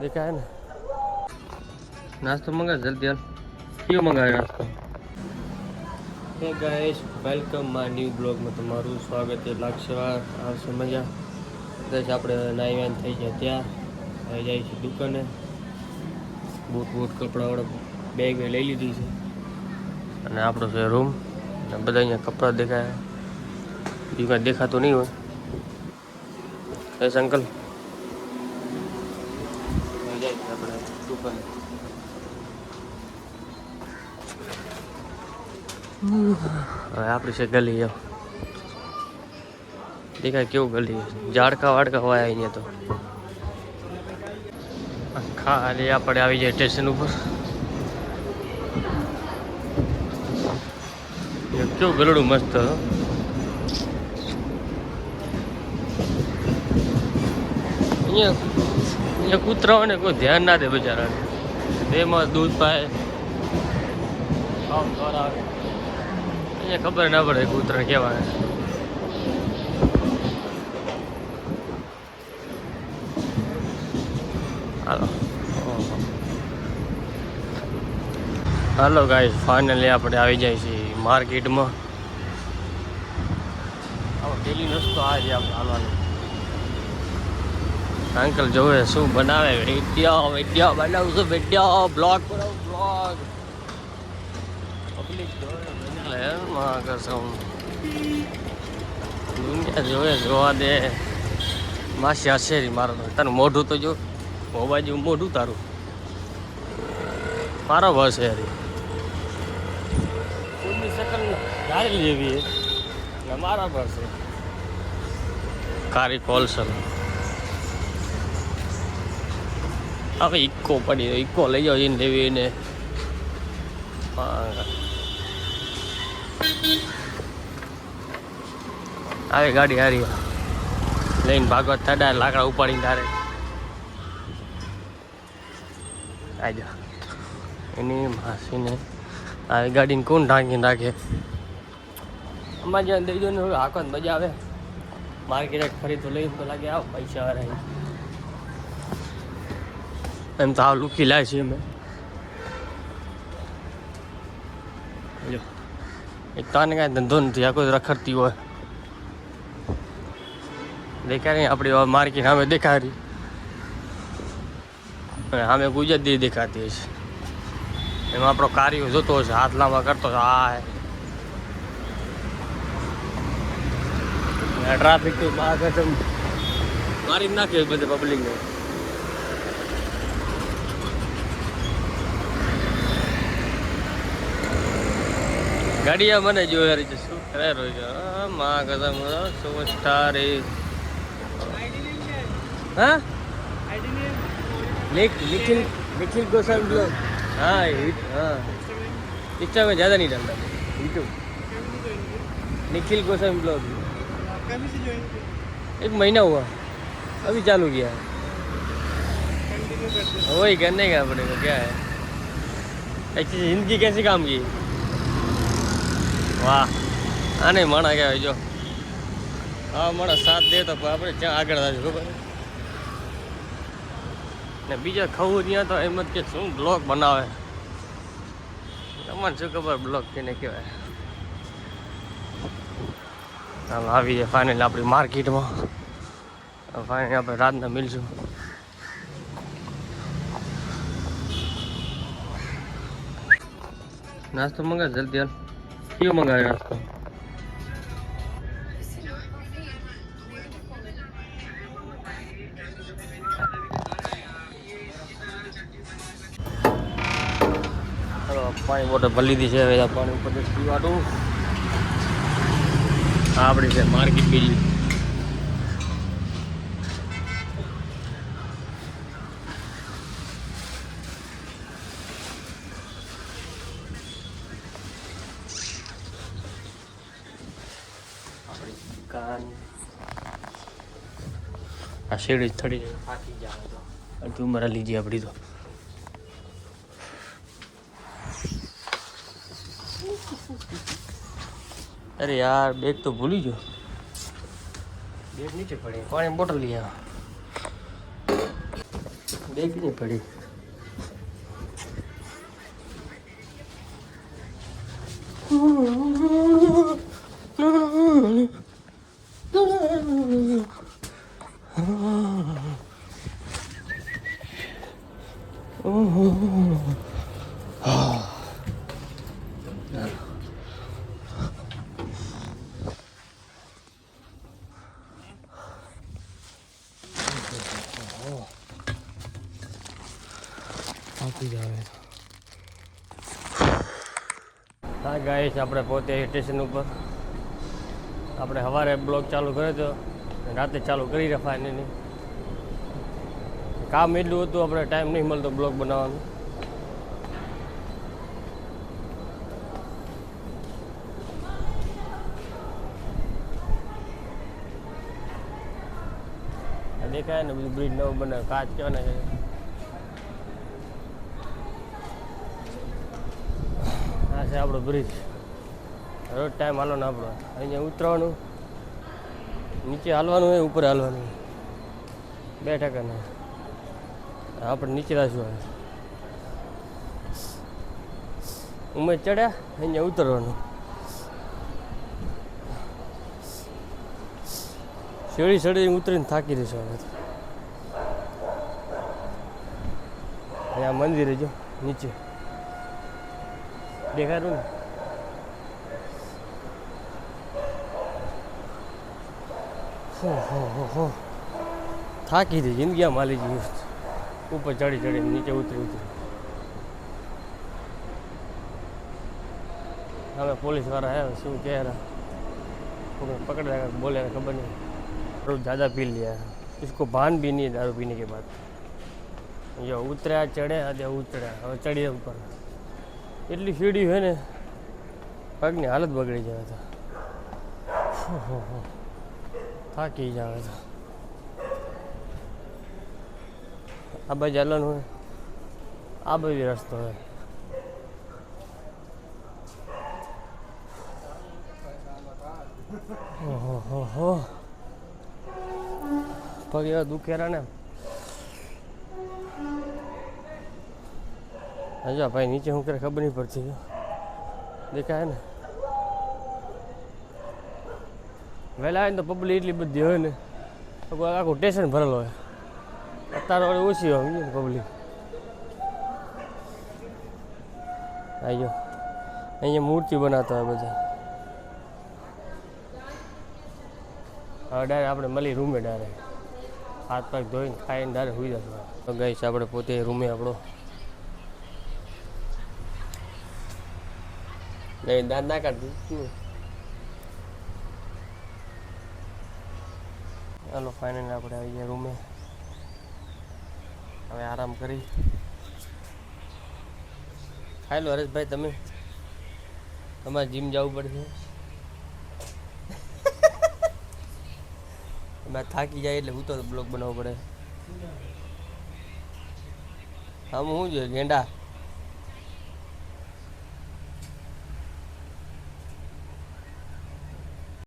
દેખાય ને? નાસ્તો મંગાવ જલ્દી હાલ. કયો મંગાવે નાસ્તો? હે ગાઈસ વેલકમ માય ન્યૂ બ્લોગમાં તમારું સ્વાગત છે. લાક્ષવાર આવશે મજા. બસ આપણે નાઈવાન થઈ જાય ત્યાં. આવી જાય છે દુકાને. બૂટ બૂટ કપડાવાળા બેગ લઈ લીધી છે. અને આપણો છે રૂમ અને બધા અહીંયા કપડાં દેખાય. બીજું કાંઈ દેખાતું નહીં હોય. બસ અંકલ જાય છે હવે આપણી છે ગલી દેખાય કેવું ગલી ઝાડકા વાડકા હોય અહીંયા તો. ખાલી આપણે આવી જાય સ્ટેશન ઉપર. કેવું ગરડું મસ્ત હો. કૂતરા કૂતરાઓને કોઈ ધ્યાન ના દે બિચારાને બેમાં દૂધ પાય અહીંયા ખબર ના પડે કૂતરા કેવા છે. હાલો. હાલો ગાઈસ ફાઇનલી આપણે આવી જાય છીએ માર્કેટમાં ડેલી રસ્તો આ છે આપણે હાલવાનો અંકલ જોવે શું બનાવે વીડિયો વીડિયો બનાવશું વીડિયો બ્લોગ બનાવું બ્લોગ પબ્લિક જોવે બનાવે દુનિયા જોવે જોવા દે. માસી હશેરી મારો તારું મોઢું તો જો ઓ બાજુ મોઢું તારું. મારો બસ હેરી કોઈની શકલ જેવી ને મારા બસ છે. કારી કોલસર. હવે ઇક્કો પડી ઇક્કો લઈ જાઓ જઈને લેવી ને આવે ગાડી હારી લઈને ભાગવત થડા લાકડા ઉપાડીને તારે આજા એની માસીને આ ગાડીને કોણ ઢાંકીને રાખે અમારે જ્યાં દઈ દો ને હવે મજા આવે માર્કેટ ખરી તો લઈને તો લાગે આવ પૈસા વાળા એમ તો આ લુકી લાય છે અમે જો. એક કાંઈ ધંધો નથી આ કોઈ રખડતી હોય. દેખાય નહીં આપણી માર્કેટ સામે દેખાડી. અને સામે ગુજરાતી દેખાતી હશે. એમાં આપણો કાર્યો જોતો હશે, હાથ લાંબા કરતો હશે આ ટ્રાફિક તો બહાર મારી જ નાખ્યો બધે પબ્લિકને ગાડીયા મને જોઈ રહી છે શું કરે રહ્યો છે આ માં કદમ સુપર સ્ટાર એ હા निख- निखिल निखिल गोस्वामी ब्लॉग हाँ हिट हाँ इंस्टा में ज़्यादा नहीं डालता यूट्यूब निखिल गोस्वामी ब्लॉग कभी से ज्वाइन किया एक महीना हुआ अभी चालू किया है कंटिन्यू करते वही करने का अपने को क्या है ऐसी जिंदगी कैसे काम की વાહ. આને માણા કહેવાય, જો. હા માણસ સાથ દે તો આપણે ક્યાં આગળ થાય ખબર ને બીજા ખવું ત્યાં તો એમ જ કે શું બ્લોક બનાવે. તમને શું ખબર બ્લોક કેને કહેવાય. હાલ આવી જાય ફાઇનલ આપણી માર્કેટમાં. ફાઇનલ આપણે રાતના મિલશું. નાસ્તો મંગાવ જલ્દી હાલ. કયો મંગાવે નાસ્તો પાણી બોટલ ભરી લીધી છે પાણી ઉપર પીવાનું આ આપણી છે માર્કેટ બીજી આપણી દુકાન આ શેડ થડી થાકી જાય તું. મારા મરા લીધી આપણી તો. અરે યાર બેગ તો ભૂલી ગયો. બેગ નીચે પડી. પાણી બોટલ લઈ આવ. બેગ નહીં પડી. આપી જ આવે હા ગાઈશ આપણે પોતે સ્ટેશન ઉપર. આપણે સવારે બ્લોગ ચાલુ કર્યો હતો, રાતે ચાલુ કરી રહ્યા નહીં કામ એટલું હતું, આપણે ટાઈમ નહીં મળતો બ્લોગ બનાવવાનું. દેખાય ને, બધું બ્રિજ નવું બને કાચ કહેવાના છે આપણો બ્રિજ રોજ ટાઈમ હાલવાનો આપણો. અહીંયા ઉતરવાનું, નીચે હાલવાનું હોય, ઉપર હાલવાનું. બે ટકાના આપણે નીચે હવે ઉમેર ચડ્યા અહીંયા ઉતરવાનું. સીડી સીડી ઉતરીને થાકી દઈશું હવે અહીંયા મંદિરે જો, નીચે. દેખાડું ને હો હો હો હો થાકી હતી જિંદગી આમ હાલી ગઈ ઉપર ચડી ચડી નીચે ઉતરી ઉતરી હવે પોલીસ વાળા આવ્યા શું કહે રહ્યા कोई पकड़ रहा बोले खबर नहीं दारू ज़्यादा पी लिया है इसको भान भी नहीं है दारू पीने के बाद જો ઉતર્યા ચડ્યા તે ઉતર્યા હવે ચડીએ ઉપર એટલી શેરડી હોય ને પગની હાલત બગડી જાય તો. થાકી જાવે તો. આ બાજુ ચાલન હોય. આ બાજુ રસ્તો હોય. પગ એવા દુખેરા ને. હજા ભાઈ નીચે હું કરે ખબર નહીં પડતી. દેખાય ને? વહેલા આવે ને તો પબ્લિક એટલી બધી હોય ને આખું સ્ટેશન ભરેલો હોય. અત્યારે વળી ઓછી હોય, સમજ્યો પબ્લિક આવ્યો અહીંયા મૂર્તિ બનાવતા હોય બધા. હવે ડાયરેક્ટ આપણે મળી રૂમે ડાયરેક્ટ હાથ પગ ધોઈને ખાઈને ડાયરેક્ટ હોઈ જશે તો ગઈશ આપણે પોતે રૂમે આપણો નહીં દાંત ના કાઢતી ચાલો ફાઇનલ આપણે આવી ગયા રૂમે હવે આરામ કરી ખાઈ લો હરેશભાઈ તમે તમારે જીમ જવું પડશે મેં થાકી જાય એટલે હું તો બ્લોગ બનાવવો પડે આમ શું જોઈએ ગેંડા